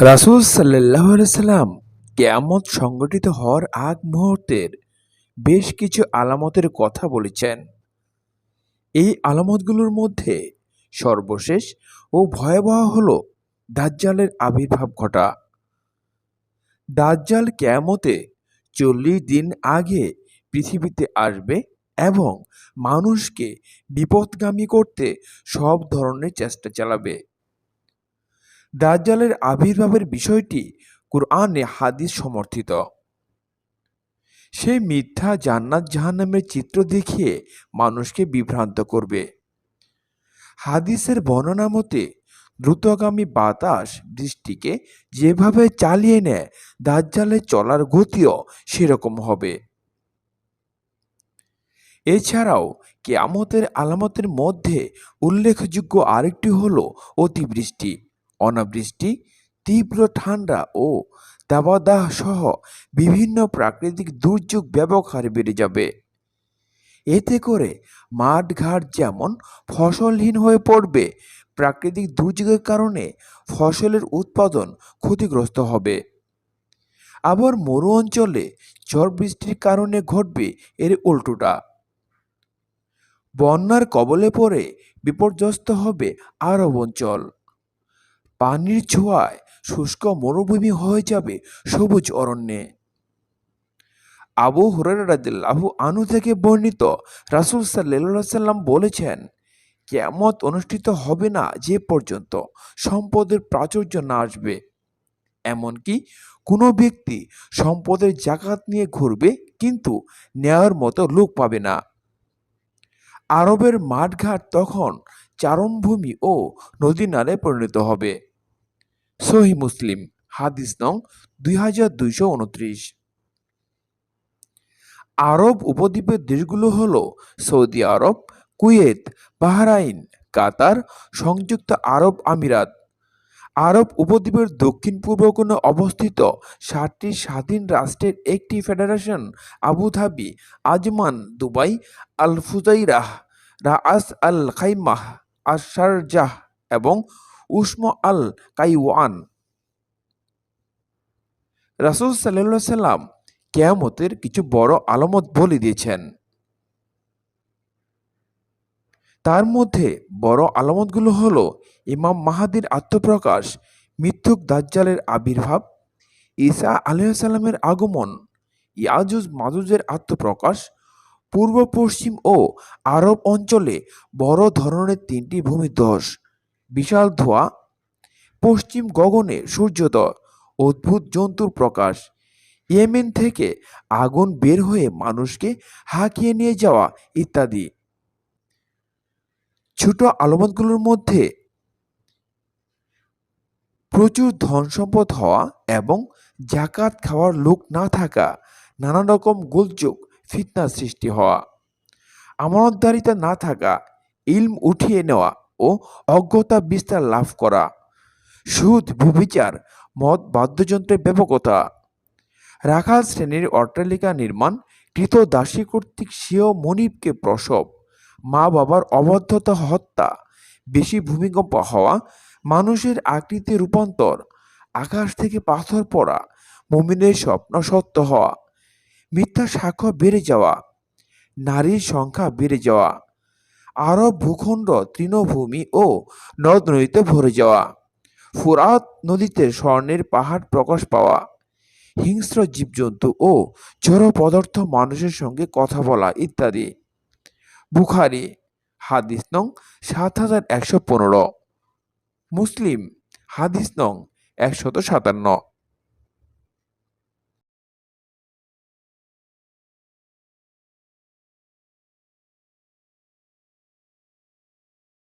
রাসূল আলাইহি সাল্লাম কিয়ামত সংঘটিত হওয়ার আগ মুহূর্তের বেশ কিছু আলামতের কথা বলেছেন। এই আলামতগুলোর মধ্যে সর্বশেষ ও ভয়াবহ হল দাজ্জালের আবির্ভাব ঘটা। দাজ্জাল কেয়ামতে চল্লিশ দিন আগে পৃথিবীতে আসবে এবং মানুষকে বিপদগামী করতে সব ধরনের চেষ্টা চালাবে। দাজ্জালের আবির্ভাবের বিষয়টি কুরআনে হাদিস সমর্থিত। সে মিথ্যা জান্নাত জাহান্নামের চিত্র দেখিয়ে মানুষকে বিভ্রান্ত করবে। হাদিসের বর্ণনা মতে, দ্রুতগামী বাতাস বৃষ্টিকে যেভাবে চালিয়ে নেয়, দাজ্জালের চলার গতিও সেরকম হবে। এছাড়াও কেয়ামতের আলামতের মধ্যে উল্লেখযোগ্য আরেকটি হলো অতিবৃষ্টি। অনাবৃষ্টি, তীব্র ঠান্ডা ও দাবাদাহ সহ বিভিন্ন প্রাকৃতিক দুর্যোগ ব্যাপক হারে বেড়ে যাবে। এতে করে মাঠ ঘাট যেমন ফসলহীন হয়ে পড়বে, প্রাকৃতিক দুর্যোগের কারণে ফসলের উৎপাদন ক্ষতিগ্রস্ত হবে। আবার মরু অঞ্চলে ঝড় বৃষ্টির কারণে ঘটবে এর উল্টোটা। বন্যার কবলে পড়ে বিপর্যস্ত হবে আরব অঞ্চল। পানির ছোঁয়ায় শুষ্ক মরুভূমি হয়ে যাবে সবুজ অরণ্যে। আবু হুরারাদিল্লাহু আনু থেকে বর্ণিত রাসুল সাল্লাহ সাল্লাম বলেছেন কেমত অনুষ্ঠিত হবে না যে পর্যন্ত সম্পদের প্রাচুর্য না আসবে। এমনকি কোনো ব্যক্তি সম্পদের জাকাত নিয়ে ঘুরবে কিন্তু নেওয়ার মতো লোক পাবে না। আরবের মাঠঘাট তখন চারণভূমি ও নদী নালে পরিণত হবে। সহি মুসলিম, হাদিস নং দুই হাজার দুইশো উনত্রিশ। আরব উপদ্বীপের দেশগুলো হল সৌদি আরব, কুয়েত, বাহরাইন, কাতার, সংযুক্ত আরব আমিরাত। আরব উপদ্বীপের দক্ষিণ পূর্ব কোণে অবস্থিত সাতটি স্বাধীন রাষ্ট্রের একটি federation Abu Dhabi Ajman, Dubai al Fujairah Ras al Khaimah Ash Sharjah এবং উসমা আল কাইওয়ান। রাসুল সাল্লাহ সাল্লাম কেয়ামতের কিছু বড় আলামত বলে দিয়েছেন। তার মধ্যে বড় আলামতগুলো হলো ইমাম মাহাদির আত্মপ্রকাশ, মিথ্যুক দাজ্জালের আবির্ভাব, ঈসা আলাইসাল্লামের আগমন ইয়াজুজ মাজুজের আত্মপ্রকাশ পূর্ব, পশ্চিম ও আরব অঞ্চলে বড় ধরনের তিনটি ভূমিধস বিশাল ধোঁয়া, পশ্চিম গগনে সূর্যোদয়, অদ্ভুত জন্তুর প্রকাশ। ইয়েমেন থেকে আগুন বের হয়ে মানুষকে হাঁকিয়ে নিয়ে যাওয়া ইত্যাদি। ছোট আলামতগুলোর মধ্যে প্রচুর ধন সম্পদ হওয়া এবং জাকাত খাওয়ার লোক না থাকা নানা রকম গোলযোগ ফিতনা সৃষ্টি হওয়া, আমানতদারিতা না থাকা, ইলম উঠিয়ে নেওয়া ও অজ্ঞতা বিস্তার লাভ করা, সুদ, ভূবিচার, মদ, বাদ্যযন্ত্রের ব্যাপকতা। রাখাল শ্রেণির অট্টালিকা নির্মাণ কৃত দাসী কর্তৃক স্বীয় মনিবকে প্রসব, মা বাবার অবাধ্যতা হত্যা, বেশি ভূমিকম্প হওয়া, মানুষের আকৃতি রূপান্তর, আকাশ থেকে পাথর পড়া, মুমিনের স্বপ্ন সত্য হওয়া। মিথ্যা সাক্ষ্য বেড়ে যাওয়া, নারীর সংখ্যা বেড়ে যাওয়া, আরব ভূখণ্ড, তৃণভূমি ও নদ নদীতে ভরে যাওয়া, ফুরাত নদীতে স্বর্ণের পাহাড় প্রকাশ পাওয়া, হিংস্র জীবজন্তু ও জড় পদার্থ মানুষের সঙ্গে কথা বলা ইত্যাদি। বুখারি, হাদিস নং সাত হাজার একশো পনেরো। মুসলিম, হাদিস নং একশত সাতান্ন।